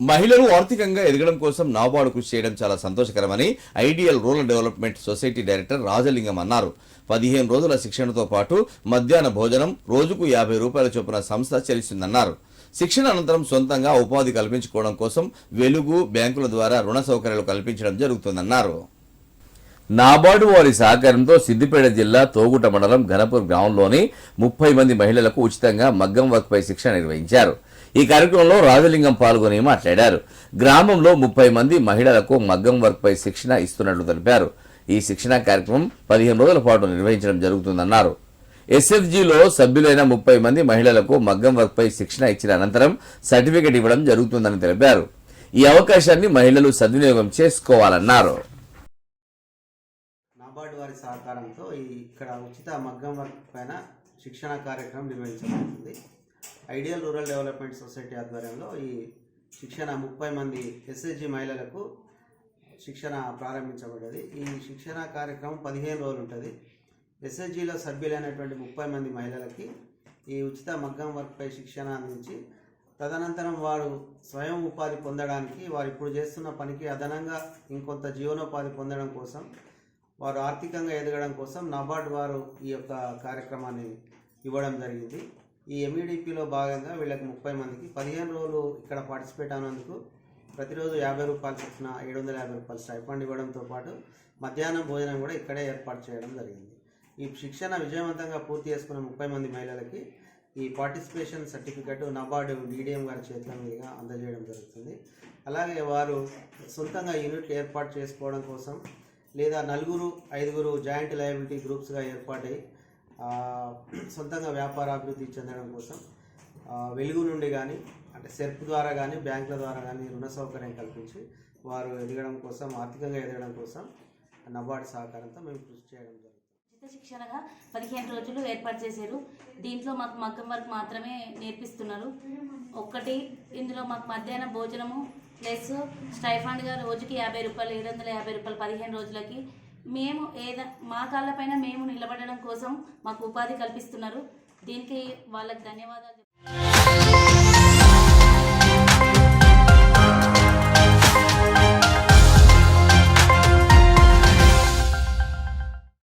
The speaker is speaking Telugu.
మహిళలు ఆర్థికంగా ఎదగడం కోసం నాబార్డు కృషి చేయడం చాలా సంతోషకరమని ideal rural development society director Rajalingam అన్నారు. పదిహేను రోజుల శిక్షణతో పాటు మధ్యాహ్న భోజనం రోజుకు యాభై రూపాయల చొప్పున సంస్థ చెల్లిస్తుందన్నారు. శిక్షణ అనంతరం సొంతంగా ఉపాధి కల్పించుకోవడం కోసం వెలుగు బ్యాంకుల ద్వారా రుణ సౌకర్యాలు కల్పించడం జరుగుతుందన్నారు. నాబార్డు వారి సహకారంతో సిద్దిపేట జిల్లా తోగుట మండలం ఘనపూర్ గ్రామంలోని ముప్పై మంది మహిళలకు ఉచితంగా మగ్గం వర్క్పై శిక్షణ నిర్వహించారు. ఈ కార్యక్రమంలో రాజలింగం పాల్గొని మాట్లాడారు. గ్రామంలో ముప్పై మంది మహిళలకు మగ్గం వర్క్ పై శిక్షణ ఇస్తున్నట్లు తెలిపారు. ఈ శిక్షణ కార్యక్రమం పదిహేను రోజుల పాటు నిర్వహించడం జరుగుతుందన్నారు. ఎస్ఎఫ్జీలో సభ్యులైన ముప్పై మంది మహిళలకు మగ్గం వర్క్ పై శిక్షణ ఇచ్చిన అనంతరం సర్టిఫికెట్ ఇవ్వడం జరుగుతుందని తెలిపారు. ఈ అవకాశాన్ని మహిళలు సద్వినియోగం చేసుకోవాలన్నారు. నాబార్డు వారి సహకారంతో ఇక్కడ ఉచిత మగ్గం వర్క్ పైన శిక్షణ కార్యక్రమం నిర్వహించబడుతుంది. ఐడియల్ రూరల్ డెవలప్మెంట్ సొసైటీ ఆధ్వర్యంలో ఈ శిక్షణ ముప్పై మంది ఎస్ఎస్జి మహిళలకు శిక్షణ ప్రారంభించబడ్డది. ఈ శిక్షణ కార్యక్రమం పదిహేను రోజులు ఉంటుంది. ఎస్ఎస్జిలో సభ్యులైనటువంటి ముప్పై మంది మహిళలకి ఈ ఉచిత మగ్గం వర్క్పై శిక్షణ అందించి తదనంతరం వారు స్వయం ఉపాధి పొందడానికి వారు ఇప్పుడు చేస్తున్న పనికి అదనంగా ఇంకొంత జీవనోపాధి పొందడం కోసం వారు ఆర్థికంగా ఎదగడం కోసం నబార్డ్ వారు ఈ యొక్క కార్యక్రమాన్ని ఇవ్వడం జరిగింది. ఈ ఎంఈడిపిలో భాగంగా వీళ్ళకి ముప్పై మందికి పదిహేను రోజులు ఇక్కడ పార్టిసిపేట్ అయినందుకు ప్రతిరోజు యాభై రూపాయలు చొప్పున ఏడు వందల యాభై రూపాయలు స్టైఫండ్ ఇవ్వడంతో పాటు మధ్యాహ్నం భోజనం కూడా ఇక్కడే ఏర్పాటు చేయడం జరిగింది. ఈ శిక్షణ విజయవంతంగా పూర్తి చేసుకున్న ముప్పై మంది మహిళలకి ఈ పార్టిసిపేషన్ సర్టిఫికెట్ నబార్డు డీడీఎం గారి చేతుల మీదుగా అందజేయడం జరుగుతుంది. అలాగే వారు సొంతంగా యూనిట్లు ఏర్పాటు చేసుకోవడం కోసం లేదా నలుగురు ఐదుగురు జాయింట్ లయబిలిటీ గ్రూప్స్గా ఏర్పాటై సొంతంగా వ్యాపార అభివృద్ధి చెందడం కోసం వెలుగు నుండి కానీ అంటే సెర్ప్ ద్వారా కానీ బ్యాంకుల ద్వారా కానీ రుణ సౌకర్యం కల్పించి వారు ఎదగడం కోసం ఆర్థికంగా ఎదగడం కోసం నబార్డు సహకారంతో మేము కృషి చేయడం జరుగుతుంది. ఉచిత శిక్షణగా పదిహేను రోజులు ఏర్పాటు చేశారు. దీంట్లో మాకు మగ్గం వర్క్ మాత్రమే నేర్పిస్తున్నారు. ఒక్కటి ఇందులో మాకు మధ్యాహ్నం భోజనము ప్లస్ స్టైఫాండ్గా రోజుకి యాభై రూపాయలు ఏడు వందల యాభై రూపాయలు పదిహేను రోజులకి మేము ఏద మా కాళ్ళపైన మేము నిలబడడం కోసం మాకు ఉపాధి కల్పిస్తున్నారు. దీనికి వాళ్ళకి ధన్యవాదాలు